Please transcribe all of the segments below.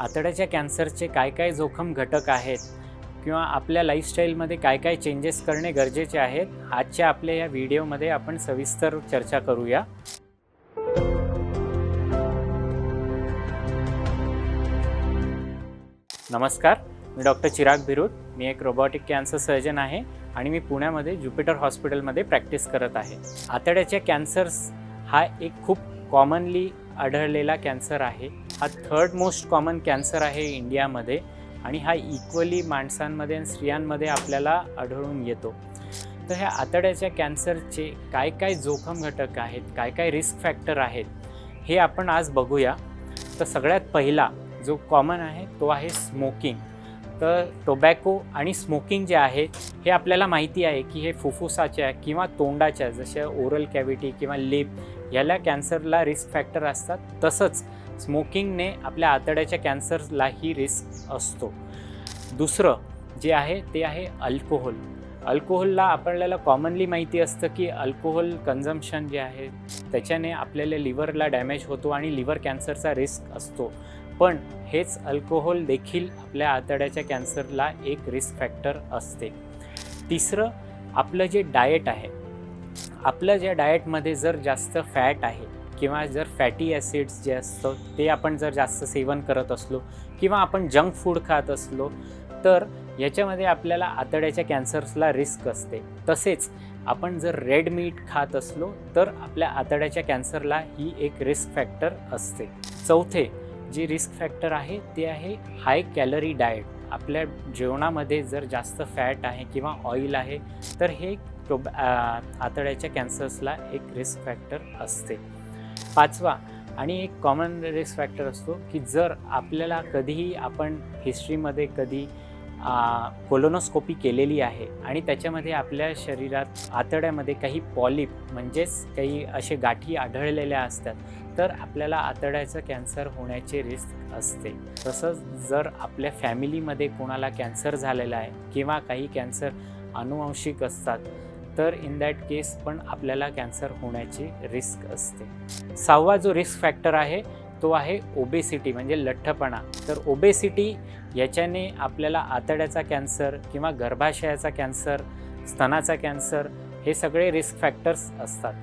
आतड्याच्या कॅन्सरचे काय काय जोखम घटक आहेत किंवा आपल्या लाईफस्टाईलमध्ये काय काय चेंजेस करणे गरजेचे आहेत आजच्या आपल्या या व्हिडिओमध्ये आपण सविस्तर चर्चा करूया. नमस्कार मी डॉक्टर चिराग बिरुद. मी एक रोबॉटिक कॅन्सर सर्जन आहे आणि मी पुण्यामध्ये ज्युपिटर हॉस्पिटलमध्ये प्रॅक्टिस करत आहे. आतड्याच्या कॅन्सर्स हा एक खूप कॉमनली आढळलेला कॅन्सर आहे. हा थर्ड मोस्ट कॉमन कॅन्सर आहे इंडियामध्ये आणि हा इक्वली माणसांमध्ये आणि स्त्रियांमध्ये आपल्याला आढळून येतो. तर ह्या आतड्याच्या कॅन्सरचे काय काय जोखम घटक आहेत काय काय रिस्क फॅक्टर आहेत हे आपण आज बघूया. तर सगळ्यात पहिला जो कॉमन आहे तो आहे स्मोकिंग तर टोबॅको आणि स्मोकिंग जे आहे हे आपल्याला माहिती आहे की हे फुफ्फुसाच्या किंवा तोंडाच्या जशा ओरल कॅव्हिटी किंवा लिप ह्याला कॅन्सरला रिस्क फॅक्टर असतात. तसंच स्मोकिंगने आपल्या आतड्याच्या कॅन्सरलाही रिस्क असतो. दुसरं जे आहे ते आहे अल्कोहोल. अल्कोहोलला आपल्याला कॉमनली माहिती असतं की अल्कोहोल कन्झम्पशन जे आहे त्याच्याने आपल्याला लिव्हरला डॅमेज होतो आणि लिव्हर कॅन्सरचा रिस्क असतो. पण हेच अल्कोहोल देखील आपल्या आतड्याच्या कॅन्सरला एक रिस्क फॅक्टर असते. तिसरं आपलं जे डाएट आहे. आपलं ज्या डाएटमध्ये जर जास्त फॅट आहे किंवा जर फॅटी ॲसिड्स जे असतं ते आपण जर जास्त सेवन करत असलो किंवा आपण जंक फूड खात असलो तर याच्यामध्ये आपल्याला आतड्याच्या कॅन्सर्सला रिस्क असते. तसेच आपण जर रेड मीट खात असलो तर आपल्या आतड्याच्या कॅन्सरला ही एक रिस्क फॅक्टर असते. चौथे जे रिस्क फॅक्टर आहे ते आहे हाय कॅलरी डाएट आपल्या जेवणामध्ये जर जास्त फॅट आहे किंवा ऑइल आहे तर हे टोब आतड्याच्या कॅन्सर्सला एक रिस्क फॅक्टर असते. पाचवा आणि एक कॉमन रिस्क फॅक्टर असतो की जर आपल्याला कधीही आपण हिस्ट्रीमध्ये कधी कोलोनोस्कोपी केलेली आहे आणि त्याच्यामध्ये आपल्या शरीरात आतड्यामध्ये काही पॉलिप म्हणजेच काही असे गाठी आढळलेल्या असतात तर आपल्याला आतड्याचं कॅन्सर होण्याचे रिस्क असते. तसंच जर आपल्या फॅमिलीमध्ये कोणाला कॅन्सर झालेला आहे किंवा काही कॅन्सर अनुवंशिक असतात तर इन दॅट केस पण आपल्याला कॅन्सर होण्याची रिस्क असते. सहावा जो रिस्क फॅक्टर आहे तो आहे ओबेसिटी म्हणजे लठ्ठपणा. तर ओबेसिटी याच्याने आपल्याला आतड्याचा कॅन्सर किंवा गर्भाशयाचा कॅन्सर स्तनाचा कॅन्सर हे सगळे रिस्क फॅक्टर्स असतात.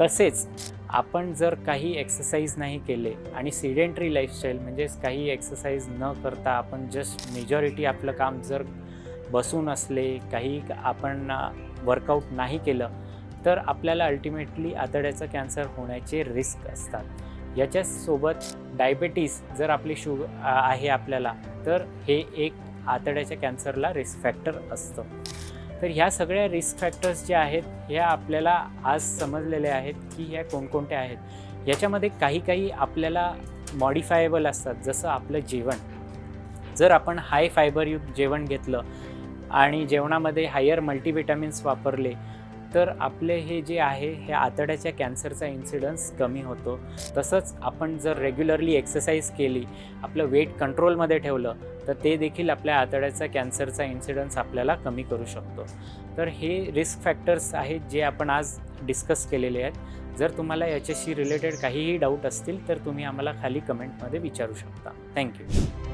तसेच आपण जर काही एक्सरसाइज नाही केले आणि सिडेंटरी लाईफस्टाईल म्हणजेच काही एक्सरसाइज न करता आपण जस्ट मेजॉरिटी आपलं काम जर बसून असले काही आपण वर्कआउट नाही केलं तर आपल्याला अल्टिमेटली आतड्याचं कॅन्सर होण्याचे रिस्क असतात. याच्यासोबत डायबेटीस जर आपली शुग आहे आपल्याला तर हे एक आतड्याच्या कॅन्सरला रिस्क फॅक्टर असतं. तर ह्या सगळ्या रिस्क फॅक्टर्स ज्या आहेत ह्या आपल्याला आज समजलेले आहेत की ह्या कोणकोणत्या आहेत. याच्यामध्ये काही काही आपल्याला मॉडिफायेबल असतात जसं आपलं जेवण. जर आपण हाय फायबरयुक्त जेवण घेतलं आणि जेवणामध्ये हायर मल्टीविटॅमिन्स वापरले तर आपले हे जे आहे हे आतड्याच्या कॅन्सरचा इन्सिडन्स कमी होतो. तसंच आपण जर रेग्युलरली एक्सरसाइज केली आपलं वेट कंट्रोलमध्ये ठेवलं तर ते देखील आपल्या आतड्याचा कॅन्सरचा इन्सिडन्स आपल्याला कमी करू शकतो. तर हे रिस्क फॅक्टर्स आहेत जे आपण आज डिस्कस केलेले आहेत. जर तुम्हाला याच्याशी रिलेटेड काहीही डाऊट असतील तर तुम्ही आम्हाला खाली कमेंटमध्ये विचारू शकता. थँक्यू